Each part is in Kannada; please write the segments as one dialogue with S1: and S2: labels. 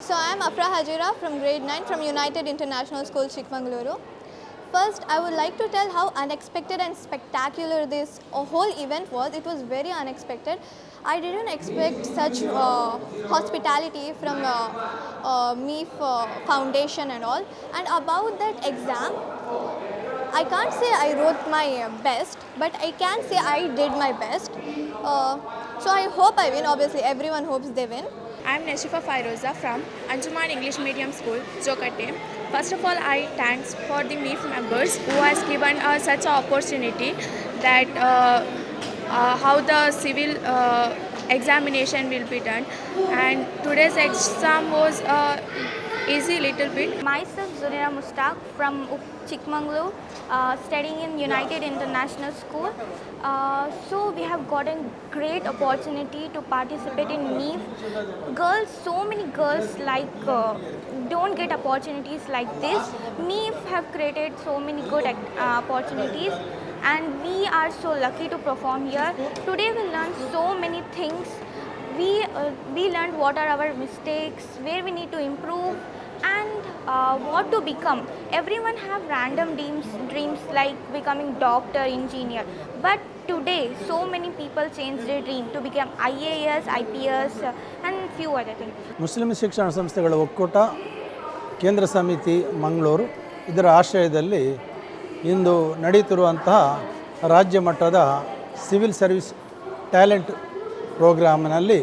S1: So I am Afra Hajira from grade 9 from United International School Chikmagaluru. First, I would like to tell how unexpected and spectacular this uh, whole event was. It was very unexpected. I didn't expect such uh, hospitality from uh, uh, Foundation and all. And about that exam, I can't say I wrote my best, but I can say I did my best. Uh, so I hope I win. Obviously, everyone hopes they win.
S2: I am Neshifa Fairoza from Anjuman English Medium School, Jokatte. First of all, I thanks for the MIF members who has given us such an opportunity that uh, uh, how the civil uh, examination will be done. And today's exam was uh, easy little bit.
S3: Myself Zurina Mustaq from Chikmagalur, uh, studying in United International School. Uh, so we have gotten great opportunity to participate in MEEF. Girls, so many girls like uh, don't get opportunities like this. MEEF have created so many good uh, opportunities and we are so lucky to perform here. Today we learned so many things we uh, we learned what are our mistakes where we need to improve and uh, what to become everyone have random dreams dreams like becoming doctor engineer but today so many people change their dream to become ias ips uh, and few other things
S4: Muslim ಶಿಕ್ಷಣ ಸಂಸ್ಥೆಗಳ ಒಕ್ಕೂಟ ಕೇಂದ್ರ ಸಮಿತಿ ಮಂಗಳೂರು ಇದರ ಆಶ್ರಯದಲ್ಲಿ ಇಂದು ನಡೆಯುತ್ತಿರುವಂತಹ ರಾಜ್ಯ ಮಟ್ಟದ ಸಿವಿಲ್ ಸರ್ವಿಸ್ ಟ್ಯಾಲೆಂಟ್ ಪ್ರೋಗ್ರಾಮ್ನಲ್ಲಿ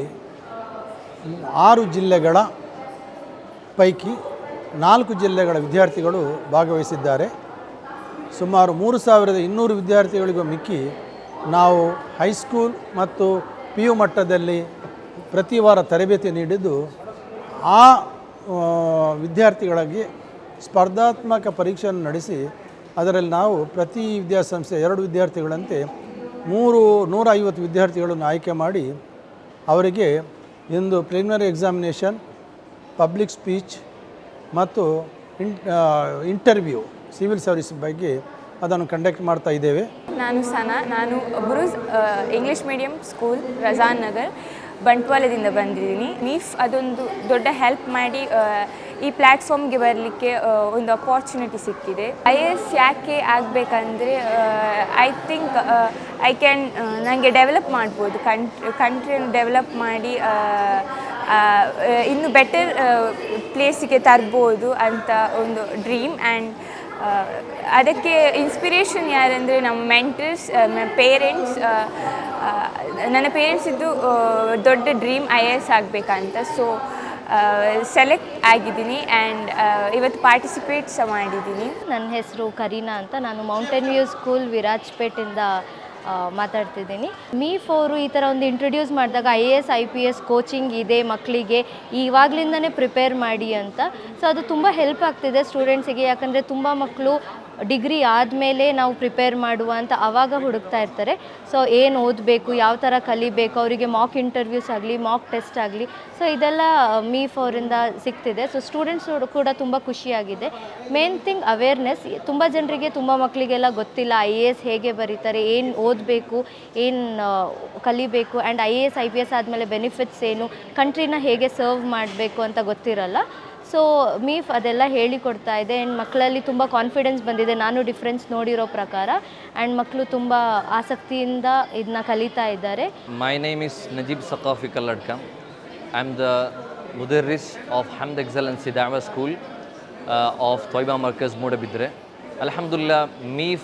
S4: ಆರು ಜಿಲ್ಲೆಗಳ ಪೈಕಿ ನಾಲ್ಕು ಜಿಲ್ಲೆಗಳ ವಿದ್ಯಾರ್ಥಿಗಳು ಭಾಗವಹಿಸಿದ್ದಾರೆ. ಸುಮಾರು ಮೂರು ಸಾವಿರದ ಇನ್ನೂರು ವಿದ್ಯಾರ್ಥಿಗಳಿಗೂ ಮಿಕ್ಕಿ ನಾವು ಹೈಸ್ಕೂಲ್ ಮತ್ತು ಪಿ ಯು ಮಟ್ಟದಲ್ಲಿ ಪ್ರತಿ ವಾರ ತರಬೇತಿ ನೀಡಿದ್ದು, ಆ ವಿದ್ಯಾರ್ಥಿಗಳಿಗೆ ಸ್ಪರ್ಧಾತ್ಮಕ ಪರೀಕ್ಷೆಯನ್ನು ನಡೆಸಿ, ಅದರಲ್ಲಿ ನಾವು ಪ್ರತಿ ವಿದ್ಯಾಸಂಸ್ಥೆ ಎರಡು ವಿದ್ಯಾರ್ಥಿಗಳಂತೆ ಮೂರು ನೂರ ಐವತ್ತು ವಿದ್ಯಾರ್ಥಿಗಳನ್ನು ಆಯ್ಕೆ ಮಾಡಿ, ಅವರಿಗೆ ಇಂದು ಪ್ರಿಲಿಮಿನರಿ ಎಕ್ಸಾಮಿನೇಷನ್ ಪಬ್ಲಿಕ್ ಸ್ಪೀಚ್ ಮತ್ತು ಇನ್ ಇಂಟರ್ವ್ಯೂ ಸಿವಿಲ್ ಸರ್ವಿಸ್ ಬಗ್ಗೆ ಅದನ್ನು ಕಂಡಕ್ಟ್ ಮಾಡ್ತಾ ಇದ್ದೇವೆ.
S5: ನಾನು ಸನಾ, ನಾನು ಬುರುಸ್ English medium school Rajan Nagar ಬಂಟ್ವಾಳದಿಂದ ಬಂದಿದ್ದೀನಿ. ಮೀಫ್ ಅದೊಂದು ದೊಡ್ಡ ಹೆಲ್ಪ್ ಮಾಡಿ ಈ ಪ್ಲ್ಯಾಟ್ಫಾರ್ಮ್ಗೆ ಬರಲಿಕ್ಕೆ ಒಂದು ಅಪಾರ್ಚುನಿಟಿ ಸಿಕ್ಕಿದೆ. ಐ ಎ ಎಸ್ ಯಾಕೆ ಆಗಬೇಕಂದ್ರೆ ಐ ಥಿಂಕ್ ಐ ಕ್ಯಾನ್ ನನಗೆ ಡೆವಲಪ್ ಮಾಡ್ಬೋದು. ಕಂಟ್ ಕಂಟ್ರಿಯನ್ನು ಡೆವಲಪ್ ಮಾಡಿ ಇನ್ನು ಬೆಟರ್ ಪ್ಲೇಸಿಗೆ ತರ್ಬೋದು ಅಂತ ಒಂದು ಡ್ರೀಮ್ ಆ್ಯಂಡ್ ಅದಕ್ಕೆ ಇನ್ಸ್ಪಿರೇಷನ್ ಯಾರಂದರೆ ನಮ್ಮ ಮೆಂಟರ್ಸ್ ಪೇರೆಂಟ್ಸ್ ನನ್ನ ಪೇರೆಂಟ್ಸಿದ್ದು ದೊಡ್ಡ ಡ್ರೀಮ್ ಐ ಎ ಎಸ್ ಆಗಬೇಕಂತ. ಸೊ ಸೆಲೆಕ್ಟ್ ಆಗಿದ್ದೀನಿ ಆ್ಯಂಡ್ ಇವತ್ತು ಪಾರ್ಟಿಸಿಪೇಟ್ ಸಹ ಮಾಡಿದ್ದೀನಿ.
S6: ನನ್ನ ಹೆಸರು ಕರೀನಾ ಅಂತ. ನಾನು ಮೌಂಟೇನ್ ವ್ಯೂ ಸ್ಕೂಲ್ ವಿರಾಜ್ಪೇಟಿಂದ ಮಾತಾಡ್ತಿದ್ದೀನಿ. ಮೀ ಫೋರು ಈ ಥರ ಒಂದು ಇಂಟ್ರೊಡ್ಯೂಸ್ ಮಾಡಿದಾಗ I A S I P S coaching ಇದೆ ಮಕ್ಕಳಿಗೆ. ಇವಾಗಲಿಂದನೇ ಪ್ರಿಪೇರ್ ಮಾಡಿ ಅಂತ. ಸೊ ಅದು ತುಂಬ ಹೆಲ್ಪ್ ಆಗ್ತಿದೆ ಸ್ಟೂಡೆಂಟ್ಸಿಗೆ ಯಾಕಂದರೆ ತುಂಬ ಮಕ್ಕಳು ಡಿಗ್ರಿ ಆದಮೇಲೆ ನಾವು ಪ್ರಿಪೇರ್ ಮಾಡುವ ಅಂತ ಆವಾಗ ಹುಡುಕ್ತಾ ಇರ್ತಾರೆ. ಸೊ ಏನು ಓದಬೇಕು, ಯಾವ ಥರ ಕಲಿಬೇಕು, ಅವರಿಗೆ ಮಾಕ್ ಇಂಟರ್ವ್ಯೂಸ್ ಆಗಲಿ ಮಾಕ್ ಟೆಸ್ಟ್ ಆಗಲಿ, ಸೊ ಇದೆಲ್ಲ ಮೀ ಫೋರಿಂದ ಸಿಗ್ತಿದೆ. ಸೊ ಸ್ಟೂಡೆಂಟ್ಸ್ ಕೂಡ ತುಂಬ ಖುಷಿಯಾಗಿದೆ. ಮೇನ್ ಥಿಂಗ್ ಅವೇರ್ನೆಸ್ ತುಂಬ ಜನರಿಗೆ ತುಂಬ ಮಕ್ಕಳಿಗೆಲ್ಲ ಗೊತ್ತಿಲ್ಲ ಐ ಎ ಎಸ್ ಹೇಗೆ ಬರೀತಾರೆ, ಏನು ಓದಬೇಕು, ಏನು ಕಲಿಬೇಕು and I A S I P S ಆದಮೇಲೆ ಬೆನಿಫಿಟ್ಸ್ ಏನು ಕಂಟ್ರಿನ ಹೇಗೆ ಸರ್ವ್ ಮಾಡಬೇಕು ಅಂತ ಗೊತ್ತಿರಲ್ಲ. ಸೊ ಮೀಫ್ ಅದೆಲ್ಲ ಹೇಳಿಕೊಡ್ತಾ ಇದೆ ಆ್ಯಂಡ್ ಮಕ್ಕಳಲ್ಲಿ ತುಂಬ ಕಾನ್ಫಿಡೆನ್ಸ್ ಬಂದಿದೆ ನಾನು ಡಿಫ್ರೆನ್ಸ್ ನೋಡಿರೋ ಪ್ರಕಾರ ಆ್ಯಂಡ್ ಮಕ್ಕಳು ತುಂಬ ಆಸಕ್ತಿಯಿಂದ ಇದನ್ನ ಕಲಿತಾ ಇದ್ದಾರೆ
S7: My name is Najib Saqafi Kalladka. I'm the Mudarris of Hamd Markaz Moodbidri School MEEF of has Markaz started Alhamdulillah, MEEF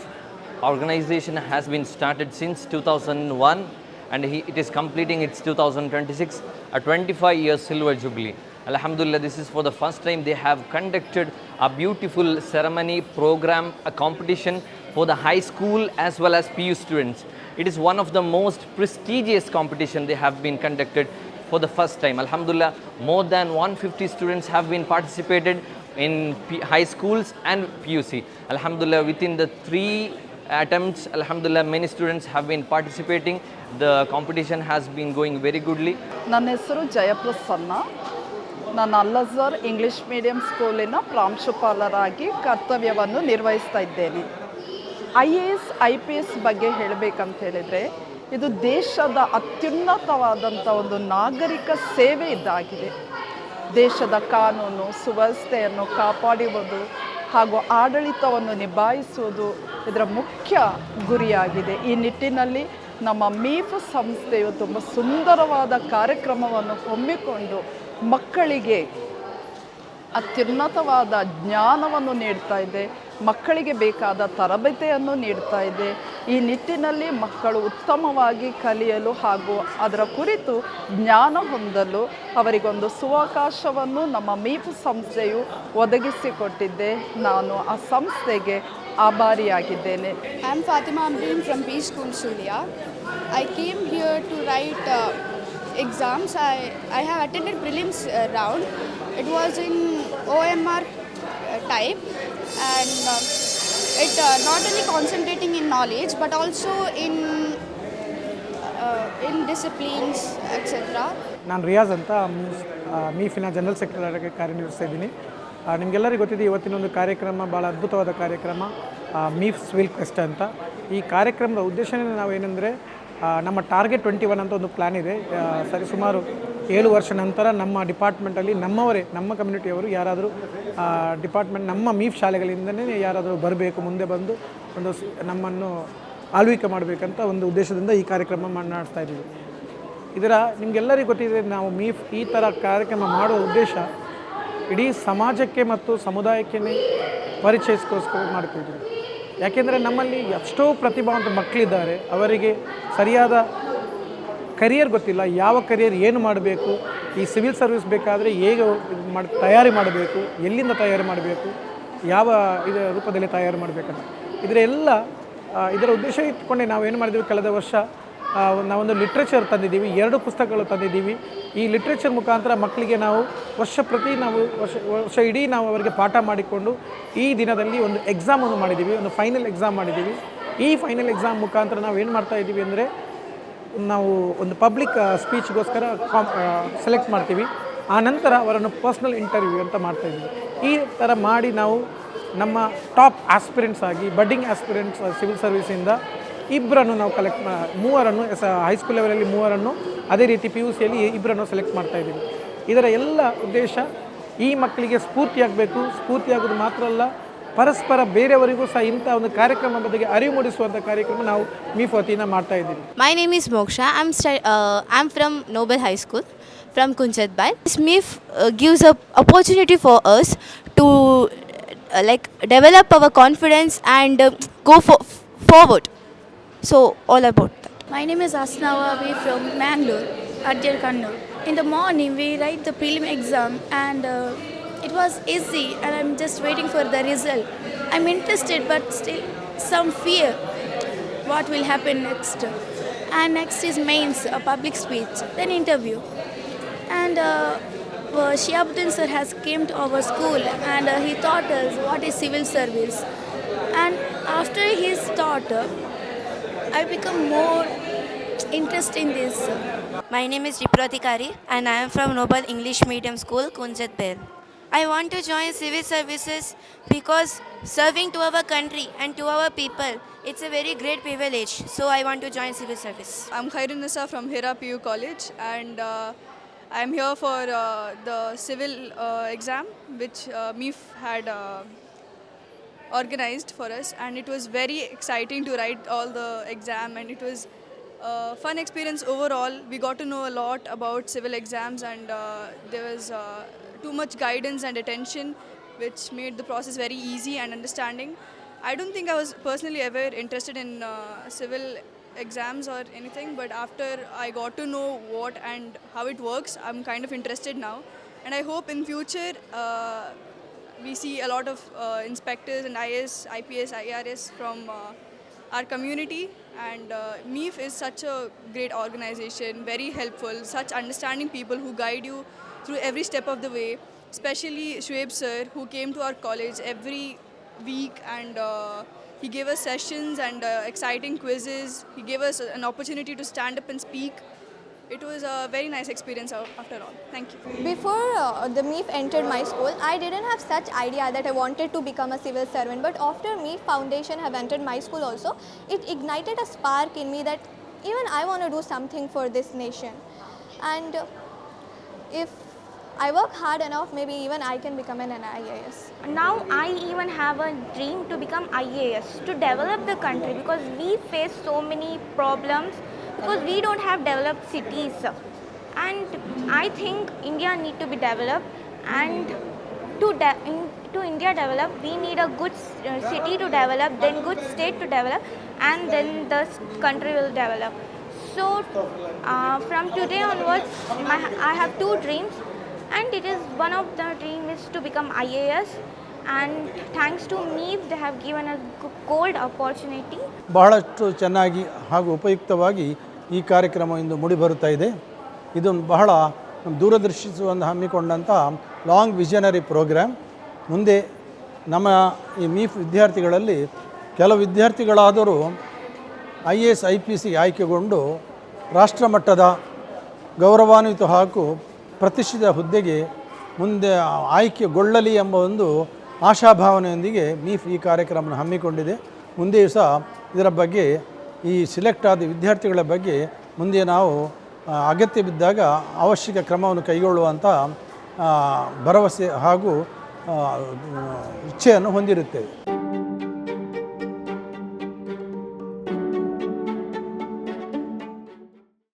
S7: organization has been started since 2001 and it's it is completing its 2026, a 25 year silver jubilee. Alhamdulillah, this is for the first time they have conducted a beautiful ceremony, program, a competition for the high school as well as PU students. It is one of the most prestigious competition they have been conducted for the first time. Alhamdulillah, more than 150 students have been participated in P- high schools and PUC. Alhamdulillah, within the three attempts, Alhamdulillah, many students have been participating. The competition has been going very goodly.
S8: ನನ್ನ ಹೆಸರು ಜಯಪ್ರಸನ್ನ ನಾನು ಅಲ್ಲಜರ್ ಇಂಗ್ಲಿಷ್ ಮೀಡಿಯಂ ಸ್ಕೂಲಿನ ಪ್ರಾಂಶುಪಾಲರಾಗಿ ಕರ್ತವ್ಯವನ್ನು ನಿರ್ವಹಿಸ್ತಾ ಇದ್ದೇನೆ. I A S I P S ಬಗ್ಗೆ ಹೇಳಬೇಕಂತ ಹೇಳಿದರೆ, ಇದು ದೇಶದ ಅತ್ಯುನ್ನತವಾದಂಥ ಒಂದು ನಾಗರಿಕ ಸೇವೆ ಇದ್ದಾಗಿದೆ ದೇಶದ ಕಾನೂನು, ಸುವ್ಯವಸ್ಥೆಯನ್ನು ಕಾಪಾಡುವುದು ಹಾಗೂ ಆಡಳಿತವನ್ನು ನಿಭಾಯಿಸುವುದು ಇದರ ಮುಖ್ಯ ಗುರಿಯಾಗಿದೆ. ಈ ನಿಟ್ಟಿನಲ್ಲಿ ನಮ್ಮ ಮೀಫ್ ಸಂಸ್ಥೆಯು ತುಂಬ ಸುಂದರವಾದ ಕಾರ್ಯಕ್ರಮವನ್ನು ಹಮ್ಮಿಕೊಂಡು ಮಕ್ಕಳಿಗೆ ಅತ್ಯುನ್ನತವಾದ ಜ್ಞಾನವನ್ನು ನೀಡ್ತಾ ಇದೆ, ಮಕ್ಕಳಿಗೆ ಬೇಕಾದ ತರಬೇತಿಯನ್ನು ನೀಡ್ತಾ ಇದೆ. ಈ ನಿಟ್ಟಿನಲ್ಲಿ ಮಕ್ಕಳು ಉತ್ತಮವಾಗಿ ಕಲಿಯಲು ಹಾಗೂ ಅದರ ಕುರಿತು ಜ್ಞಾನ ಹೊಂದಲು ಅವರಿಗೊಂದು ಸುವಕಾಶವನ್ನು ನಮ್ಮ ಮೀಪು ಸಂಸ್ಥೆಯು ಒದಗಿಸಿಕೊಟ್ಟಿದ್ದೆ ನಾನು ಆ ಸಂಸ್ಥೆಗೆ ಆಭಾರಿಯಾಗಿದ್ದೇನೆ.
S9: I am Fathima Amreen from beach School I came here to write exams. I, I have attended prelims uh, round. It was in OMR uh, type and uh, it uh, not only concentrating in knowledge but also in uh, in disciplines etc.
S10: ನಾನು ರಿಯಾಜ್ ಅಂತ ಮ್- ಆ, ಮೀಫಿನ ಜನರಲ್ ಸೆಕ್ರೆಟರಿ ಕಾರ್ಯನಿರ್ವಹಿಸ್ತಾ ಇದ್ದೀನಿ ನಿಮಗೆಲ್ಲರಿಗೂ ಗೊತ್ತಿದೆ ಇವತ್ತಿನ ಒಂದು ಕಾರ್ಯಕ್ರಮ ಭಾಳ ಅದ್ಭುತವಾದ ಕಾರ್ಯಕ್ರಮ ಮೀಫ್ ಸ್ವಿಲ್ ಕ್ವೆಸ್ಟ್ ಅಂತ ಈ ಕಾರ್ಯಕ್ರಮದ ಉದ್ದೇಶನೇ ನಾವು ಏನಂದರೆ ನಮ್ಮ ಟಾರ್ಗೆಟ್ ಟ್ವೆಂಟಿ ಒನ್ ಅಂತ ಒಂದು ಪ್ಲ್ಯಾನ್ ಇದೆ. ಸರಿ, ಸುಮಾರು ಏಳು ವರ್ಷ ನಂತರ ನಮ್ಮ ಡಿಪಾರ್ಟ್ಮೆಂಟಲ್ಲಿ ನಮ್ಮವರೇ, ನಮ್ಮ ಕಮ್ಯುನಿಟಿಯವರು ಯಾರಾದರೂ ಡಿಪಾರ್ಟ್ಮೆಂಟ್, ನಮ್ಮ ಮೀಫ್ ಶಾಲೆಗಳಿಂದನೇ ಯಾರಾದರೂ ಬರಬೇಕು, ಮುಂದೆ ಬಂದು ಒಂದು ನಮ್ಮನ್ನು ಆಳ್ವಿಕೆ ಮಾಡಬೇಕಂತ ಒಂದು ಉದ್ದೇಶದಿಂದ ಈ ಕಾರ್ಯಕ್ರಮ ಮಾ- ನಡೆಸ್ತಾ ಇದ್ದೀವಿ. ಇದರ, ನಿಮಗೆಲ್ಲರಿಗೂ ಗೊತ್ತಿದೆ, ನಾವು ಮೀಫ್ ಈ ಥರ ಕಾರ್ಯಕ್ರಮ ಮಾಡುವ ಉದ್ದೇಶ ಇಡೀ ಸಮಾಜಕ್ಕೆ ಮತ್ತು ಸಮುದಾಯಕ್ಕೆ ಪರಿಚಯಿಸ್ಕೋಸ್ಕರ ಮಾಡ್ತಿದ್ದೀವಿ. ಯಾಕೆಂದರೆ ನಮ್ಮಲ್ಲಿ ಎಷ್ಟೋ ಪ್ರತಿಭಾವಂತ ಮಕ್ಕಳಿದ್ದಾರೆ. ಅವರಿಗೆ ಸರಿಯಾದ ಕರಿಯರ್ ಗೊತ್ತಿಲ್ಲ. ಯಾವ ಕರಿಯರ್ ಏನು ಮಾಡಬೇಕು? ಈ ಸಿವಿಲ್ ಸರ್ವಿಸ್ ಬೇಕಾದರೆ ಹೇಗೆ ಮಾಡಿ, ತಯಾರಿ ಮಾಡಬೇಕು? ಎಲ್ಲಿಂದ ತಯಾರಿ ಮಾಡಬೇಕು? ಯಾವ ಇದರ ರೂಪದಲ್ಲಿ ತಯಾರು ಮಾಡಬೇಕಂತ. ಇದರೆಲ್ಲ ಇದರ ಉದ್ದೇಶ ಇಟ್ಕೊಂಡೆ ನಾವು ಏನು ಮಾಡಿದ್ವಿ? ಕಳೆದ ವರ್ಷ ನಾವೊಂದು ಲಿಟ್ರೇಚರ್ ತಂದಿದ್ದೀವಿ, ಎರಡು ಪುಸ್ತಕಗಳು ತಂದಿದ್ದೀವಿ. ಈ ಲಿಟ್ರೇಚರ್ ಮುಖಾಂತರ ಮಕ್ಕಳಿಗೆ ನಾವು ವರ್ಷ ಪ್ರತಿ ನಾವು ವರ್ಷ ವರ್ಷ ಇಡೀ ನಾವು ಅವರಿಗೆ ಪಾಠ ಮಾಡಿಕೊಂಡು ಈ ದಿನದಲ್ಲಿ ಒಂದು ಎಕ್ಸಾಮನ್ನು ಮಾಡಿದ್ದೀವಿ, ಒಂದು ಫೈನಲ್ ಎಕ್ಸಾಮ್ ಮಾಡಿದ್ದೀವಿ. ಈ ಫೈನಲ್ ಎಕ್ಸಾಮ್ ಮುಖಾಂತರ ನಾವು ಏನು ಮಾಡ್ತಾ ಇದ್ದೀವಿ ಅಂದರೆ, ನಾವು ಒಂದು ಪಬ್ಲಿಕ್ ಸ್ಪೀಚ್ಗೋಸ್ಕರ ಕಾಮ್ ಸೆಲೆಕ್ಟ್ ಮಾಡ್ತೀವಿ. ಆ ನಂತರ ಅವರನ್ನು ಪರ್ಸ್ನಲ್ ಇಂಟರ್ವ್ಯೂ ಅಂತ ಮಾಡ್ತಾ ಇದ್ದೀವಿ. ಈ ಥರ ಮಾಡಿ ನಾವು ನಮ್ಮ ಟಾಪ್ ಆಸ್ಪಿರೆಂಟ್ಸ್ ಆಗಿ ಬಡ್ಡಿಂಗ್ ಆಸ್ಪಿರೆಂಟ್ಸ್ ಸಿವಿಲ್ ಸರ್ವಿಸಿಂದ ಇಬ್ಬರನ್ನು ನಾವು ಕಲೆಕ್ಟ್ ಮಾ ಮೂವರನ್ನು ಎಸ್ ಹೈಸ್ಕೂಲ್ ಲೆವೆಲಲ್ಲಿ ಮೂವರನ್ನು ಅದೇ ರೀತಿ ಪಿ ಯು ಸಿಯಲ್ಲಿ ಇಬ್ಬರನ್ನು ಸೆಲೆಕ್ಟ್ ಮಾಡ್ತಾ ಇದ್ದೀವಿ. ಇದರ ಎಲ್ಲ ಉದ್ದೇಶ ಈ ಮಕ್ಕಳಿಗೆ ಸ್ಫೂರ್ತಿಯಾಗಬೇಕು. ಸ್ಫೂರ್ತಿಯಾಗೋದು ಮಾತ್ರ ಅಲ್ಲ ಪರಸ್ಪರ ಬೇರೆಯವರಿಗೂ ಸಹ ಇಂಥ ಒಂದು ಕಾರ್ಯಕ್ರಮ ಬಗ್ಗೆ ಅರಿವು ಮೂಡಿಸುವಂಥ ಕಾರ್ಯಕ್ರಮ ನಾವು ಮೀಫ್ ವತಿಯಿಂದ ಮಾಡ್ತಾ ಇದ್ದೀವಿ.
S11: My name is Moksha I am ಸ್ಟ I am from High high school from Kunchath by uh, gives a opportunity for us to like like develop our confidence and flow forward. So all about that.
S9: My name is Asnawabi from Mangalore, Adjar Kannur. In the morning, we write the prelim exam, and uh, it was easy. And I'm just waiting for the result. I'm interested, but still some fear. What will happen next? And next is mains, a public speech, then interview. And uh, uh, Shiabuddin sir has came to our school, and uh, he taught us what is civil service. And after his taught, I become more interested in this.
S11: My name is Ripratikari and I am from Noble English Medium School, Kunjat Bel. I want to join civil services because serving to our country and to our people, it's a very great privilege. So I want to join civil service.
S9: I'm Khairun Nisa from Hira PU College and uh, I'm here for uh, the civil uh, exam which uh, MIF had uh, organized for us and it was very exciting to write all the exam and it was a fun experience overall. We got to know a lot about civil exams and uh, there was uh, too much guidance and attention which made the process very easy and understanding. I don't think I was personally ever interested in uh, civil exams or anything, but after I got to know what and how it works, I'm kind of interested now. And I hope in future uh, we see a lot of uh, inspectors and IS, IPS, IRS from uh, our community. And uh, is such a great organization, very helpful, such understanding people who guide you through every step of the way. Especially Shoaib sir, who came to our college every week and uh, he gave us sessions and uh, exciting quizzes. He gave us an opportunity to stand up and speak. It was a very nice experience after all. Thank you.
S1: Before uh, the MEEF entered my school, I didn't have such idea that I wanted to become a civil servant. But after MEEF Foundation have entered my school also, it ignited a spark in me that even I want to do something for this nation. And uh, if I work hard enough, maybe even I can become an IAS.
S3: Now I even have a dream to become IAS to develop the country because we face so many problems because we don't have developed cities and I think India need to be developed and to de- in, to India develop we need a good s- uh, city to develop then good state to develop and then the s- country will develop so uh, from today onwards my, I have two dreams and it is one of the dream is to become IAS and thanks to me they have given a g- gold opportunity
S4: ಬಹಳಷ್ಟು ಚೆನ್ನಾಗಿ ಹಾಗೂ ಉಪಯುಕ್ತವಾಗಿ ಈ ಕಾರ್ಯಕ್ರಮ ಇಂದು ಮೂಡಿಬರುತ್ತಾ ಇದೆ. ಇದೊಂದು ಬಹಳ ದೂರದರ್ಶಿಸುವಂತ ಹಮ್ಮಿಕೊಂಡಂಥ ಲಾಂಗ್ ವಿಷನರಿ ಪ್ರೋಗ್ರಾಮ್ ಮುಂದೆ ನಮ್ಮ ಈ ಮೀಫ್ ವಿದ್ಯಾರ್ಥಿಗಳಲ್ಲಿ ಕೆಲವು ವಿದ್ಯಾರ್ಥಿಗಳಾದರೂ I A S, I P C ಆಯ್ಕೆಗೊಂಡು ರಾಷ್ಟ್ರಮಟ್ಟದ ಗೌರವಾನ್ವಿತ ಹಾಗೂ ಪ್ರತಿಷ್ಠಿತ ಹುದ್ದೆಗೆ ಮುಂದೆ ಆಯ್ಕೆಗೊಳ್ಳಲಿ ಎಂಬ ಒಂದು ಆಶಾಭಾವನೆಯೊಂದಿಗೆ ಮೀಫ್ ಈ ಕಾರ್ಯಕ್ರಮವನ್ನು ಹಮ್ಮಿಕೊಂಡಿದೆ. ಮುಂದೆಯೂ ಸಹ ಇದರ ಬಗ್ಗೆ ಈ ಸಿಲೆಕ್ಟ್ ಆದ ವಿದ್ಯಾರ್ಥಿಗಳ ಬಗ್ಗೆ ಮುಂದೆ ನಾವು ಅಗತ್ಯ ಬಿದ್ದಾಗ ಅವಶ್ಯಕ ಕ್ರಮವನ್ನು ಕೈಗೊಳ್ಳುವಂಥ ಭರವಸೆ ಹಾಗೂ ಇಚ್ಛೆಯನ್ನು ಹೊಂದಿರುತ್ತೇವೆ.